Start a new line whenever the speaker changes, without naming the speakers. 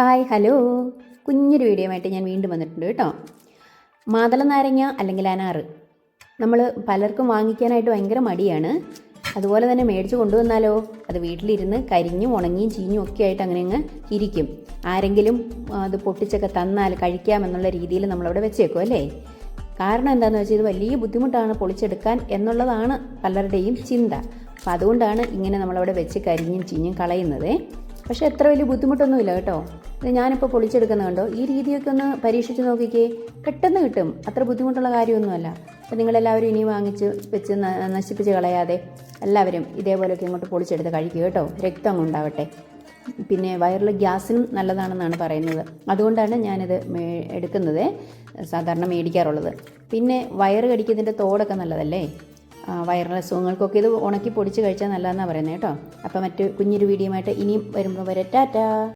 Hi hello. കുഞ്ഞൊരു video ആയിട്ട് ഞാൻ വീണ്ടും വന്നിട്ടുണ്ട് കേട്ടോ. മാതള നാരങ്ങ അല്ലെങ്കിൽ അനാറ് നമ്മൾ പലർക്കും വാങ്ങിക്കാനായിട്ട് ഭയങ്കര മടിയാണ്. അതുപോലെ തന്നെ മേടിച്ച് കൊണ്ടുവന്നാലോ? അത് വീട്ടിലിരുന്ന് കരിഞ്ഞും ഉണങ്ങിയും ചീഞ്ഞും ഒക്കെ ആയിട്ട് അങ്ങനെ അങ്ങ് ഇരിക്കും. ആരെങ്കിലും അത് പൊട്ടിച്ചൊക്കെ തന്നാൽ കഴിക്കാമെന്നുള്ള രീതിയിൽ നമ്മളവിടെ വെച്ചേക്കും അല്ലേ? കാരണം എന്താണെന്ന് വെച്ചാൽ ഇത് വലിയ ബുദ്ധിമുട്ടാണ് പൊളിച്ചെടുക്കാൻ എന്നുള്ളതാണ് പലരുടെയും ചിന്ത. അപ്പോൾ അതുകൊണ്ടാണ് ഇങ്ങനെ നമ്മളവിടെ വെച്ച് കരിഞ്ഞും ചീഞ്ഞും കളയുന്നത്. പക്ഷേ എത്ര വലിയ ബുദ്ധിമുട്ടൊന്നുമില്ല കേട്ടോ. ഞാനിപ്പോൾ പൊളിച്ചെടുക്കുന്ന കണ്ടോ? ഈ രീതിയൊക്കെ ഒന്ന് പരീക്ഷിച്ച് നോക്കിക്കേ. പെട്ടെന്ന് കിട്ടും. അത്ര ബുദ്ധിമുട്ടുള്ള കാര്യമൊന്നുമല്ല. അപ്പോൾ നിങ്ങളെല്ലാവരും ഇനി വാങ്ങിച്ച് വെച്ച് നശിപ്പിച്ച് കളയാതെ എല്ലാവരും ഇതേപോലെയൊക്കെ ഇങ്ങോട്ട് പൊളിച്ചെടുത്ത് കഴിക്കുക കേട്ടോ. രക്തം ഉണ്ടാവട്ടെ. പിന്നെ വയറിൽ ഗ്യാസിനും നല്ലതാണെന്നാണ് പറയുന്നത്. അതുകൊണ്ടാണ് ഞാനിത് മേ എടുക്കുന്നത്. സാധാരണ മേടിക്കാറുള്ളത്. പിന്നെ വയറ് കടിക്കുന്നതിന്റെ തോടൊക്കെ നല്ലതല്ലേ? വയറിലെ അസുഖങ്ങൾക്കൊക്കെ ഇത് ഉണക്കി പൊടിച്ച് കഴിച്ചാൽ നല്ലതെന്നാണ് പറയുന്നത് കേട്ടോ. അപ്പോൾ മറ്റ് കുഞ്ഞൊരു വീഡിയോ ആയിട്ട് ഇനിയും വരുമ്പോൾ വരെ ടാറ്റാ.